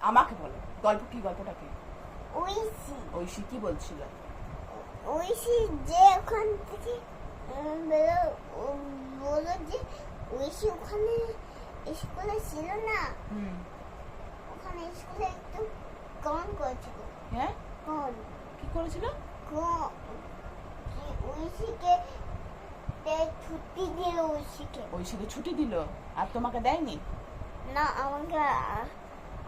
আমাকে বলো। গল্প কি? গল্পটা কি? ঐশী। ঐশী কি বলছিল? ঐশী যে ওখান থেকে বলল যে ঐশী ওখানে স্কুলে ছিল না? হুম। ওখানে স্কুলে একটু কম করেছিল। হ্যাঁ? কম কি করেছিল? কম ঐশীকে ছুটি দিল ঐশীকে। ঐশীকে ছুটি দিল? আর তোমাকে দেয়নি? না আমাকে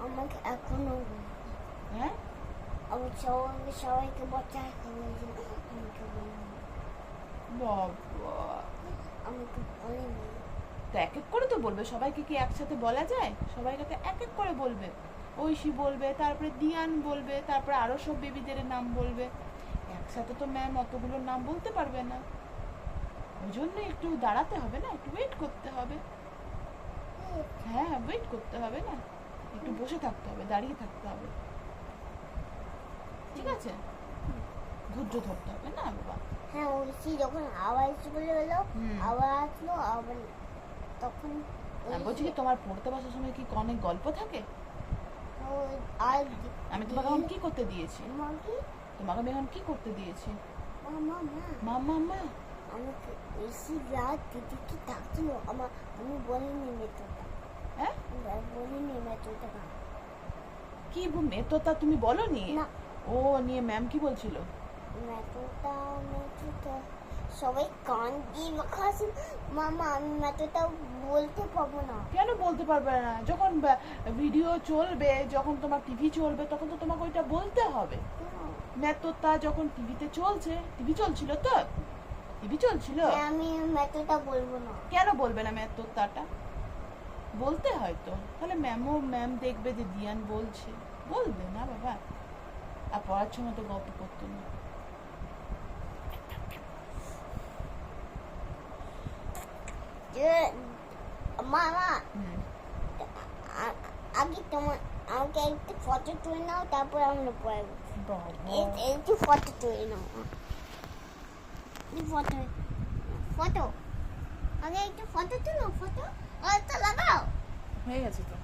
আমাকে এখনও হ্যাঁ? আমি সবাইকে সবাইকে বাচ্চায় খাওয়াইছিল আমাকে বাবা। আমাকে বলেনি তো এক এক করে তো বলবে সবাইকে কি একসাথে বলা যায়? সবাইকে তো এক এক করে বলবে। ঐশী বলবে তারপরে দিয়ান বলবে তারপরে আরও সব বেবিদের নাম বলবে। একসাথে তো ম্যাম অতগুলো নাম বলতে পারবে না। ওই জন্য একটু দাঁড়াতে হবে না একটু ওয়েট করতে হবে। হ্যাঁ ওয়েট করতে হবে না। একটু বসে থাকতে হবে দাঁড়িয়ে থাকতে হবে। ঠিক আছে? ধৈর্য ধরতে হবে না বাবা? হ্যাঁ ঐশী যখন আবার স্কুলে এলো। আবার আসলো আবার তখন বলছি কি তোমার পড়তে বসার সময় কি অনেক গল্প থাকে? আমি তোমাকে এখন কি করতে দিয়েছি? মাকে তোমাকে আমি এখন কি করতে দিয়েছি? মা মা। মা মা। আমাকে ঐশী রাত দিদিকে ডাকছিল আমার আমি বলিনি মেয়েটা হ্যাঁ? বলিনি মেয়েটা কি মেতোতা তুমি বলনি? ও নিয়ে ম্যাম কি বলছিল? সবাই কান দিয়ে আছে। মামা আমি মেয়েটা বলতে পারব না। কেন বলতে পারবে না? যখন ভিডিও চলবে যখন তোমার টিভি চলবে তখন তো তোমাকে ওইটা বলতে হবে। মেতোতা যখন টিভিতে চলছে টিভি চলছিল তো? টিভি চলছিল? হ্যাঁ, আমি মেয়েটা বলব না। কেন বলবে না মেতোতাটা বলতে হয় তো। তাহলে ম্যামও ম্যাম দেখবে যে দিয়ান বলছে। বলবে না বাবা। আর পড়ার সময় তো গল্প করতো না। মামা আগে তোমার আমাকে একটু ফটো তুলে নাও তারপর আমরা পড়াবো। একটু ফটো তুলে নাও। ফটো ফটো আগে একটু ফটো তুলো ফটো আর তো লাগাও। হয়ে গেছে তো।